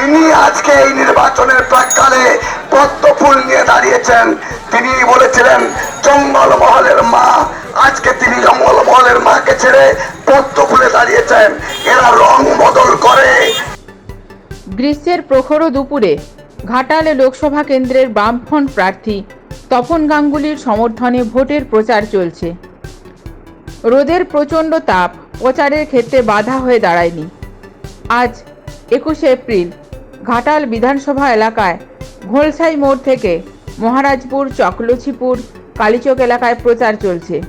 তিনি আজকে এই নির্বাচনের প্রাককালে পদ্ম ফুল নিয়ে দাঁড়িয়েছেন। তিনি বলেছিলেন, জঙ্গল মহলের মা। আজকে তিনি জঙ্গল মহলের মাকে ছেড়ে পদ্ম ফুলে দাঁড়িয়েছেন। এরা রং বদল করে। গ্রীষ্মের প্রখর দুপুরে ঘাটালে লোকসভা কেন্দ্রের বামফ্রন্ট প্রার্থী তপন গাঙ্গুলির সমর্থনে ভোটের প্রচার চলছে। রোদের প্রচণ্ড তাপ প্রচারের ক্ষেত্রে বাধা হয়ে দাঁড়ায়নি। আজ একুশে এপ্রিল ঘাটাল বিধানসভা এলাকায় ঘোলসাই মোড় থেকে মহারাজপুর, চকলছিপুর, কালীচক এলাকায় প্রচার চলছে।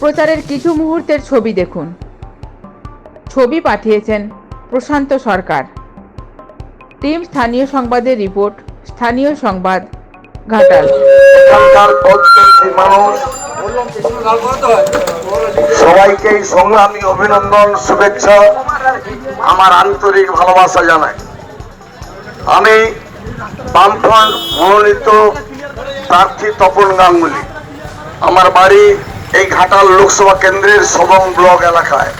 প্রচারের কিছু মুহূর্তের ছবি দেখুন। ছবি পাঠিয়েছেন প্রশান্ত সরকার। টিম স্থানীয় সংবাদের রিপোর্ট, স্থানীয় সংবাদ, ঘাটাল। মানুষ? সবাইকে সংগ্রামী অভিনন্দন, শুভেচ্ছা, আমার আন্তরিক ভালোবাসা জানাই। আমি বামফ্রন্ট মনোনীত প্রার্থী তপন গাঙ্গুলি। আমার বাড়ি এই ঘাটাল লোকসভা কেন্দ্রের সবং ব্লক এলাকায়।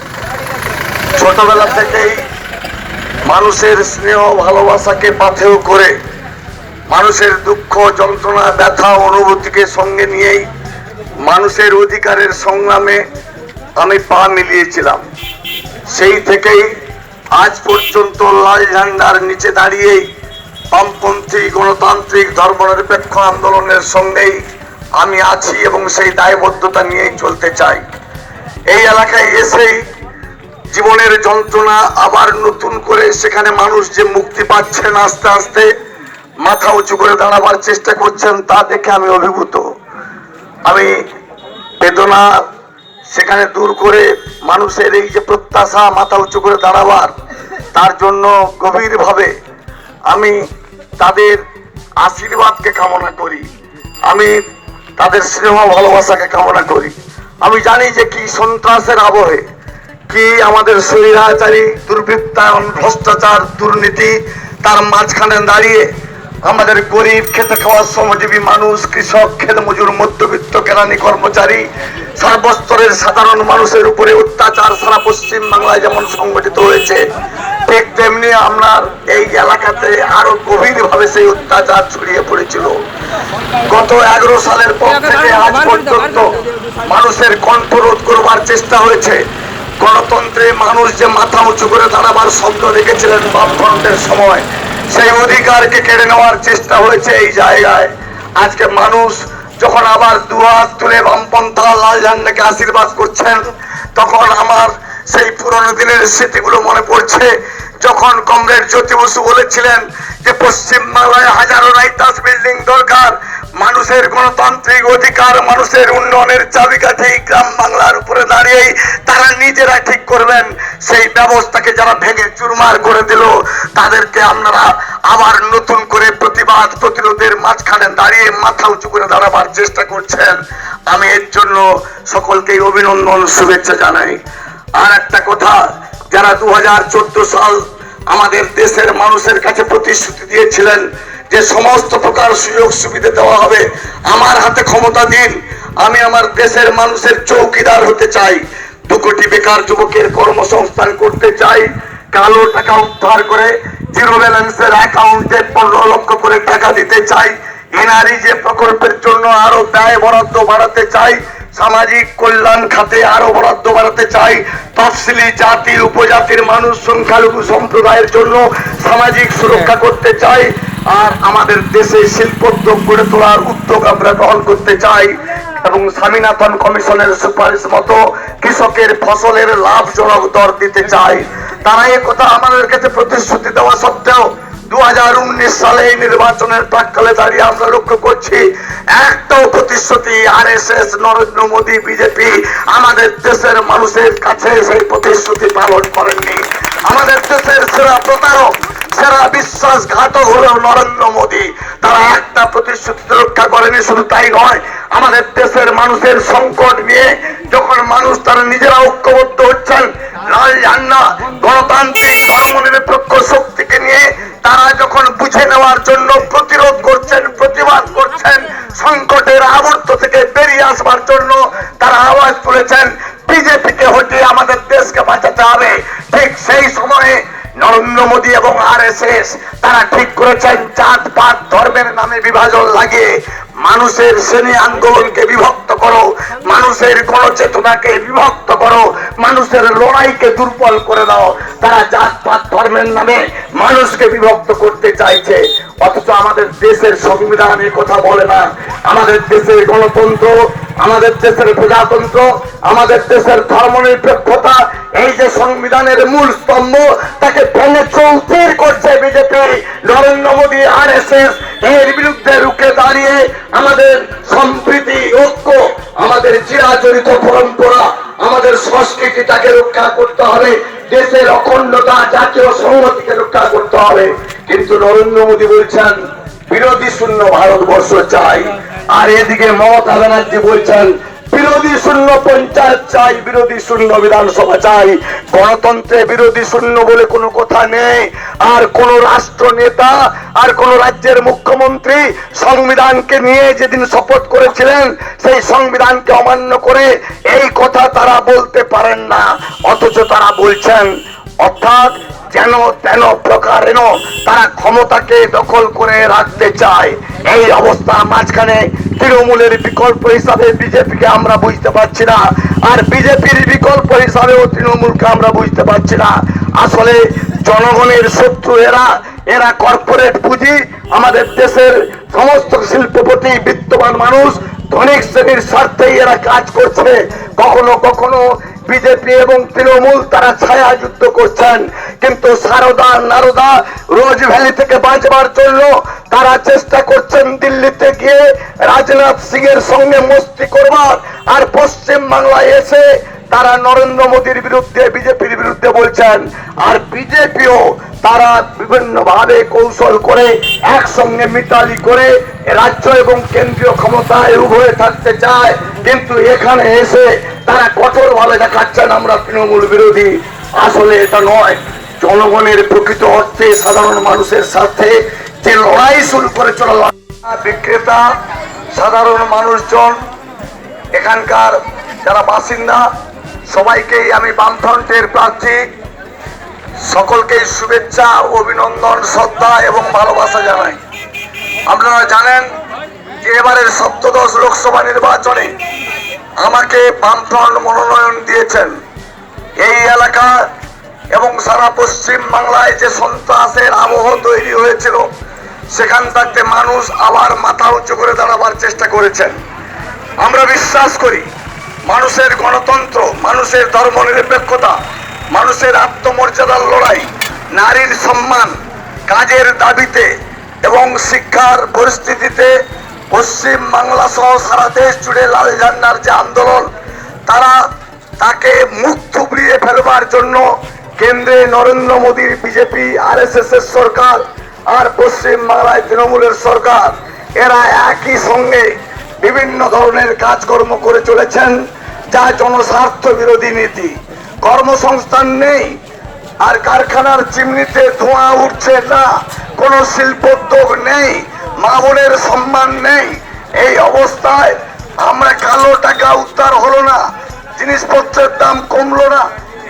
ছোটবেলা থেকেই মানুষের স্নেহ, ভালোবাসাকে পাথেয় করে মানুষের দুঃখ, যন্ত্রণা, ব্যথা, অনুভূতিকে সঙ্গে নিয়েই মানুষের অধিকারের সংগ্রামে আমি পা মিলিয়েছিলাম। সেই থেকেই আজ পর্যন্ত লাল ঝান্ডার নিচে দাঁড়িয়েই বামপন্থী গণতান্ত্রিক ধর্মনিরপেক্ষ আন্দোলনের সঙ্গেই আমি আছি এবং সেই দায়বদ্ধতা নিয়েই চলতে চাই। এই এলাকায় এসেই জীবনের যন্ত্রণা আবার নতুন করে সেখানে মানুষ যে মুক্তি পাচ্ছেন আস্তে আস্তে মাথা উঁচু করে দাঁড়াবার চেষ্টা করছেন তা দেখে আমি অভিভূত। আমি বেদনা সেখানে দূর করে মানুষের এই যে প্রত্যাশা মাথা উঁচু করে দাঁড়াবার, তার জন্য গভীরভাবে আমি তাদের আশীর্বাদকে কামনা করি। আমি তাদের স্নেহ ভালোবাসাকে কামনা করি। আমি জানি যে কি সন্ত্রাসের আবহে, কি আমাদের স্বৈরাচারী দুর্বৃত্তায়ন, ভ্রষ্টাচার, দুর্নীতি তার মাঝখানে দাঁড়িয়ে আমাদের গরিব খেতে খাওয়ার শ্রমজীবী মানুষ, কৃষক, খেত মজুর, মধ্যবিত্ত, কেরানি কর্মচারী, সর্বস্তরের সাধারণ মানুষের উপরে অত্যাচার সারা পশ্চিম বাংলায় যেমন সংগঠিত হয়েছে, ঠিক তেমনি আপনার এই এলাকাতে আরও গভীর ভাবে সেই অত্যাচার ছড়িয়ে পড়েছিল। গত এগারো সালের পর থেকে আজ পর্যন্ত মানুষের কণ্ঠরোধ করবার চেষ্টা হয়েছে। গণতন্ত্রে মানুষ যে মাথা উঁচু করে দাঁড়াবার শব্দ রেখেছিলেন বামফ্রন্টের সময় সেই অধিকারকে কেড়ে নেওয়ার চেষ্টা হয়েছে এই জায়গায়। আজকে মানুষ যখন আবার দুহাত তুলে বামপন্থা লাল ঝান্ডাকে আশীর্বাদ করছেন, তখন আমার সেই পুরনো দিনের স্মৃতিগুলো মনে পড়ছে। যখন কমরেড জ্যোতি বসু বলেছিলেন যে, পশ্চিম বাংলায় হাজারো রাইতাস বিল্ডিং দরকার, মানুষের গণতান্ত্রিক অধিকার, মানুষের উন্নয়নের চাবিকাঠি গ্রাম বাংলার উপরে দাঁড়িয়েই তারা নিজেরা ঠিক করবেন। সেই ব্যবস্থাকে যারা ভেঙে চুরমার করে দিল, তাদেরকে আপনারা আবার নতুন করে প্রতিবাদ প্রতিরোধের মাঝখানে দাঁড়িয়ে মাথা উঁচু করে দাঁড়াবার চেষ্টা করছেন। আমি এর জন্য সকলকেই অভিনন্দন, শুভেচ্ছা জানাই। আর একটা কথা, যারা দু হাজার চোদ্দ সাল আমাদের দেশের মানুষের কাছে প্রতিশ্রুতি দিয়েছিলেন যে সমস্ত প্রকার সুযোগ সুবিধা দেওয়া হবে, আমার হাতে ক্ষমতা দিন, আমি আমার দেশের মানুষের চৌকিদার হতে চাই। দু কোটি বেকার যুবকের কর্মসংস্থান করতে চাই কালো টাকা উদ্ধার করে জিরো ব্যালেন্সের অ্যাকাউন্টে পনেরো লক্ষ করে টাকা দিতে চাই এনআরই যে প্রকল্পের জন্য আরও ব্যয় বরাদ্দ বাড়াতে চাই সামাজিক কল্যাণ খাতে আরও বরাদ্দ বাড়াতে চাই তফসিলি জাতির উপজাতির মানুষ সংখ্যালঘু সম্প্রদায়ের জন্য সামাজিক সুরক্ষা করতে চাই আর আমাদের দেশে শিল্পোদ্যোগ গড়ে তোলার উদ্যোগ আমরা গ্রহণ করতে চাই এবং স্বামীনাথন কমিশনের সুপারিশ মতো কৃষকের ফসলের লাভজনক দর দিতে চাই। তারা এ কথা আমাদের কাছে প্রতিশ্রুতি দেওয়া সত্ত্বেও দু সালে এই নির্বাচনের প্রাককালে দাঁড়িয়ে আমরা লক্ষ্য করছি, একটাও প্রতিশ্রুতি R S S Narendra Modi, BJP আমাদের দেশের মানুষের কাছে সেই প্রতিশ্রুতি পালন করেননি। আমাদের দেশের সেরা প্রতারক সেরা বিশ্বাসঘাতক হলো নরেন্দ্র মোদী, তারা একটা প্রতিশ্রুতি রক্ষা করেনি, শুধু তাই নয়, আমাদের দেশের মানুষের সংকট নিয়ে যখন মানুষ তারা নিজেরা ঐক্যবদ্ধ হচ্ছেন, লাল ঝান্ডা, গণতান্ত্রিক ধর্মনিরপেক্ষ শক্তিকে নিয়ে তারা যখন বুঝে নেওয়ার জন্য প্রতিরোধ করছেন, প্রতিবাদ করছেন, সংকটের আবর্ত থেকে বেরিয়ে আসবার জন্য তারা আওয়াজ তুলেছেন, বিজেপিকে হটিয়ে আমাদের দেশকে বাঁচাতে হবে। ঠিক সেই সময়ে নরেন্দ্র মোদী এবং আরএসএস তারা ঠিক করেছেন জাত, পাত, ধর্মের নামে বিভাজন লাগিয়ে মানুষের শ্রেণি আন্দোলনকে বিভক্ত করো, মানুষের গণচেতনাকে বিভক্ত করো, মানুষের লড়াইকে দুর্বল করে দাও। তারা জাত, পাত, ধর্মের নামে মানুষকে বিভক্ত করতে চাইছে। অথচ আমাদের দেশের সংবিধান কথা বলে না। আমাদের দেশের গণতন্ত্র, আমাদের দেশের প্রজাতন্ত্র, আমাদের দেশের ধর্মনিরপেক্ষতা এই যে সংবিধানের মূল স্তম্ভ, তাকে ভেঙে চৌচির করছে বিজেপি নরেন্দ্র মোদী আর এর বিরুদ্ধে রুখে দাঁড়িয়ে আমাদের সম্প্রীতি, ঐক্য, আমাদের চিরাচরিত পরম্পরা, আমাদের সংস্কৃতিটাকে রক্ষা করতে হবে, দেশের অখণ্ডতা, জাতীয় সংহতিকে রক্ষা করতে হবে। কিন্তু নরেন্দ্র মোদী বলছেন, বিরোধী শূন্য ভারতবর্ষ চাই। আর এদিকে মমতা ব্যানার্জি বলছেন বিরোধী শূন্য পঞ্চায়েত চাই, বিরোধী শূন্য বিধানসভা চাই। গণতন্ত্রে বিরোধী শূন্য বলে কোনো কথা নেই। আর কোন রাষ্ট্র নেতা আর কোন রাজ্যের মুখ্যমন্ত্রী সংবিধানকে নিয়ে যেদিন শপথ করেছিলেন, সেই সংবিধানকে অমান্য করে এই কথা তারা বলতে পারেন না। অথচ তারা বলছেন, অর্থাৎ যেন তেন প্রকারেণ তারা ক্ষমতাকে দখল করে রাখতে চায়। এই অবস্থা মাঝখানে তৃণমূলের বিকল্প হিসাবে বিজেপিকে আমরা বুঝতে পারছি না, আর বিজেপির বিকল্প হিসাবেও তৃণমূলকে আমরা বুঝতে পারছি না। আসলে জনগণের শত্রু এরা এরা কর্পোরেট পুঁজি, আমাদের দেশের সমস্ত শিল্পপতি, বিত্তবান মানুষ, ধনিক শ্রেণির স্বার্থেই এরা কাজ করছে। কখনো কখনো বিজেপি এবং তৃণমূল তারা ছায়া যুদ্ধ করছেন। কিন্তু সারদা, নারদা রোজ ভ্যালি থেকে বাঁচবার জন্য তারা চেষ্টা করছেন দিল্লিতে গিয়ে রাজনাথ সিং এর সঙ্গে মস্তি করবার। আর পশ্চিম বাংলায় এসে তারা নরেন্দ্র মোদীর বিরুদ্ধে, বিজেপির বিরুদ্ধে বলছেন, আর বিজেপিও তারা বিভিন্ন ভাবে কৌশল করে একসঙ্গে মিতালি করে রাজ্য এবং কেন্দ্রীয় ক্ষমতায় উভয়ে থাকতে চায়। কিন্তু এখানে এসে তারা কঠোর ভাবে দেখাচ্ছেন, আমরা তৃণমূল বিরোধী। আসলে এটা নয়। জনগণের প্রকৃত অর্থে সাধারণ মানুষের সাথে যে লড়াই শুরু করে করেছিল বিক্রেতা, সাধারণ মানুষজন, এখানকার যারা বাসিন্দা, সবাইকেই আমি বামফ্রন্টের প্রার্থী সকলকেই শুভেচ্ছা, অভিনন্দন, শ্রদ্ধা এবং ভালোবাসা জানাই। আপনারা জানেন যে এবারের সপ্তদশ লোকসভা নির্বাচনে আমাকে বামফ্রন্ট মনোনয়ন দিয়েছেন। এই এলাকা এবং সারা পশ্চিম বাংলায় যে সন্ত্রাসের আবহ তৈরি হয়েছিল, সেখান থাকতে মানুষ আবার মাথা উঁচু করে দাঁড়াবার চেষ্টা করেছেন। আমরা বিশ্বাস করি, মানুষের গণতন্ত্র, মানুষের ধর্মনিরপেক্ষতা মানুষের আত্মমর্যাদার লড়াই, নারীর সম্মান কাজের দাবিতে এবং শিক্ষার পরিস্থিতিতে পশ্চিম বাংলা সহ সারা দেশ জুড়ে লাল ঝান্ডার যে আন্দোলন, তারা তাকে মুখ থুবড়িয়ে ফেলবার জন্য কেন্দ্রে নরেন্দ্র মোদীর বিজেপি আর এর সরকার আর পশ্চিম বাংলায় তৃণমূলের সরকার, এরা একই সঙ্গে বিভিন্ন ধরনের কাজকর্ম করে চলেছেন, যা জনস্বার্থ বিরোধী নীতি। কর্মসংস্থান নেই, আর কারখানার চিমনিতে ধোঁয়া উঠছে না, কোনো শিল্পোদ্যোগ নেই মা বোনের সম্মান নেই। এই অবস্থায় আমরা কালো টাকা উদ্ধার হলো না, জিনিসপত্রের দাম কমলো না,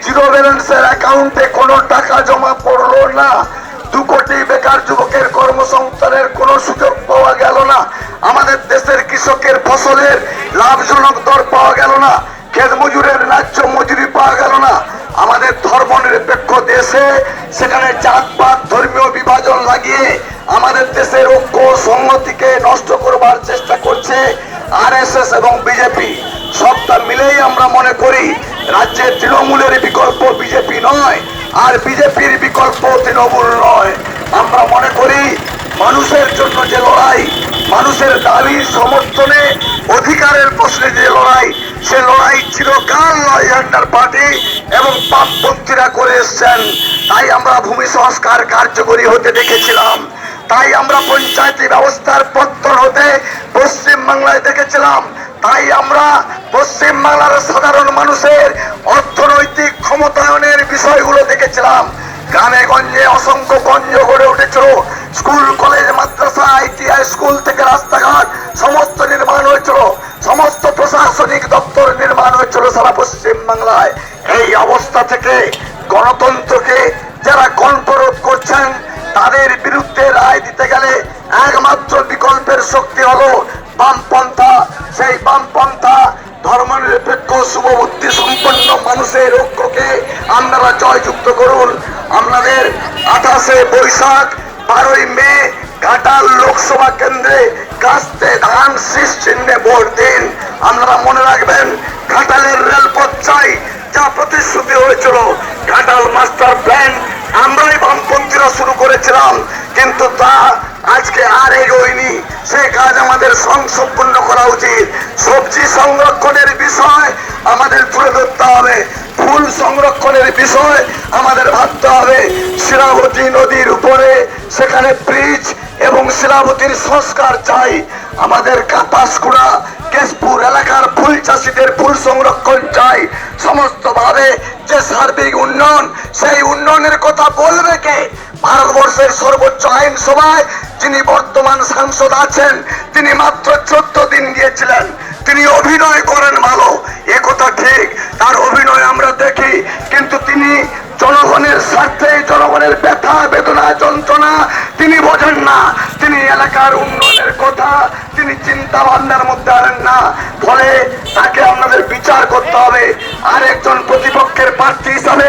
জিরো ব্যালেন্সের অ্যাকাউন্টে কোনো টাকা জমা পড়ল না, দু কোটি বেকার যুবকের কর্মসংস্থানের কোনো সুযোগ পাওয়া গেল না, আমাদের দেশের কৃষকের ফসলের লাভজনক দর পাওয়া গেল না ক্ষেত মজুরের ন্যায্য মজুরি পাওয়া গেল না। আমাদের ধর্ম নিরপেক্ষ দেশে সেখানে জাতপাত, ধর্মীয় বিভাজন লাগিয়ে আমাদের দেশের ঐক্য সংহতিকে নষ্ট করবার চেষ্টা করছে আরএসএস এবং বিজেপি। সবটা মিলেই আমরা মনে করি রাজ্যের তৃণমূলের বিকল্প বিজেপি নয় আর বিজেপির বিকল্প তৃণমূল নয়। আমরা মনে করি মানুষের জন্য যে লড়াই, মানুষের দাবি সমর্থনে অধিকারের প্রশ্নে যে লড়াই, সে লড়াই চিরকাল নয় ঝান্ডার পার্টি এবং পাপপন্থীরা করে এসছেন। তাই আমরা ভূমি সংস্কার কার্যকরী হতে দেখেছিলাম। তাই আমরা পঞ্চায়েতি ব্যবস্থার পত্তন হতে পশ্চিম বাংলায় দেখেছিলাম। তাই আমরা পশ্চিম বাংলার সাধারণ মানুষের অর্থনৈতিক ক্ষমতায়নের বিষয়গুলো দেখেছিলাম। গ্রামে গঞ্জে অসংখ্য গঞ্জ গড়ে উঠেছিল। স্কুল, কলেজ, মাদ্রাসা, আইটিআই, স্কুল থেকে রাস্তাঘাট সমস্ত নির্মাণ হয়েছিল, সমস্ত প্রশাসনিক দপ্তর নির্মাণ হয়েছিল সারা পশ্চিম বাংলায়। এই অবস্থা থেকে গণতন্ত্রকে যারা কণ্ঠরোধ করছেন, তাদের বিরুদ্ধে রায় দিতে গেলে একমাত্র বিকল্পের শক্তি হলো বামপন্থা। সেই বামপন্থা ধর্মনিরপেক্ষ, শুভবুদ্ধি সম্পন্ন মানুষের ঐক্যকে আপনারা জয়যুক্ত করুন। আপনাদের আঠাশে বৈশাখ, বারোই মে, ঘাটাল লোকসভা কেন্দ্রে কাস্তে ধান শীষ চিহ্নে ভোট দিন। আপনারা মনে রাখবেন, ঘাটালের রেলপথ চাই, যা প্রতিশ্রুতি হয়েছিল। ঘাটাল মাস্টার প্ল্যান, আমরাই বামপন্থীরা শুরু করেছিলাম, কিন্তু তা আজকে আর এগোয়নি। সে কাজ আমাদের সংসম্পন্ন করা উচিত। সবজি সংরক্ষণের বিষয় আমাদের তুলে ধরতে হবে। ফুল সংরক্ষণের বিষয় আমাদের ভাবতে হবে। শিলাবতী নদীর উপরে, সেখানে ব্রিজ এবং শিলাবতীর সংস্কার চাই। আমাদের পাঁশকুড়া কেশপুর এলাকার ফুল চাষিদের ফুল সংরক্ষণ চাই। সমস্ত ভাবে যে সার্বিক উন্নয়ন, সেই উন্নয়নের কথা বলবে কে? ভারতবর্ষের সর্বোচ্চ আইনসভায় যিনি বর্তমান সাংসদ আছেন, তিনি মাত্র চোদ্দ দিন গিয়েছিলেন। তিনি অভিনয় করেন ভালো। এ কথা ঠিক। তার অভিনয় আমরা দেখি। এলাকার উন্নয়নের কথা তিনি চিন্তা ভাবনার মধ্যে আনেন না। ফলে তাকে আপনাদের বিচার করতে হবে। আর একজন প্রতিপক্ষের প্রার্থী হিসাবে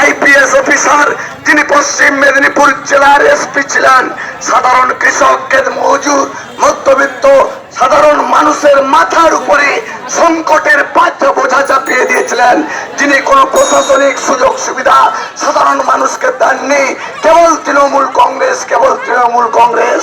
আইপিএস অফিসার, তিনি পশ্চিম মেদিনীপুর জেলার এসপি ছিলেন। সাধারণ কৃষককে মজুর, মধ্যবিত্ত, সাধারণ মানুষের মাথার উপরে সংকটের পাঠ্য বোঝা চাপিয়ে দিয়েছিলেন। যিনি কোনো প্রশাসনিক সুযোগ সুবিধা সাধারণ মানুষকে দেননি। কেবল তৃণমূল কংগ্রেস, কেবল তৃণমূল কংগ্রেস।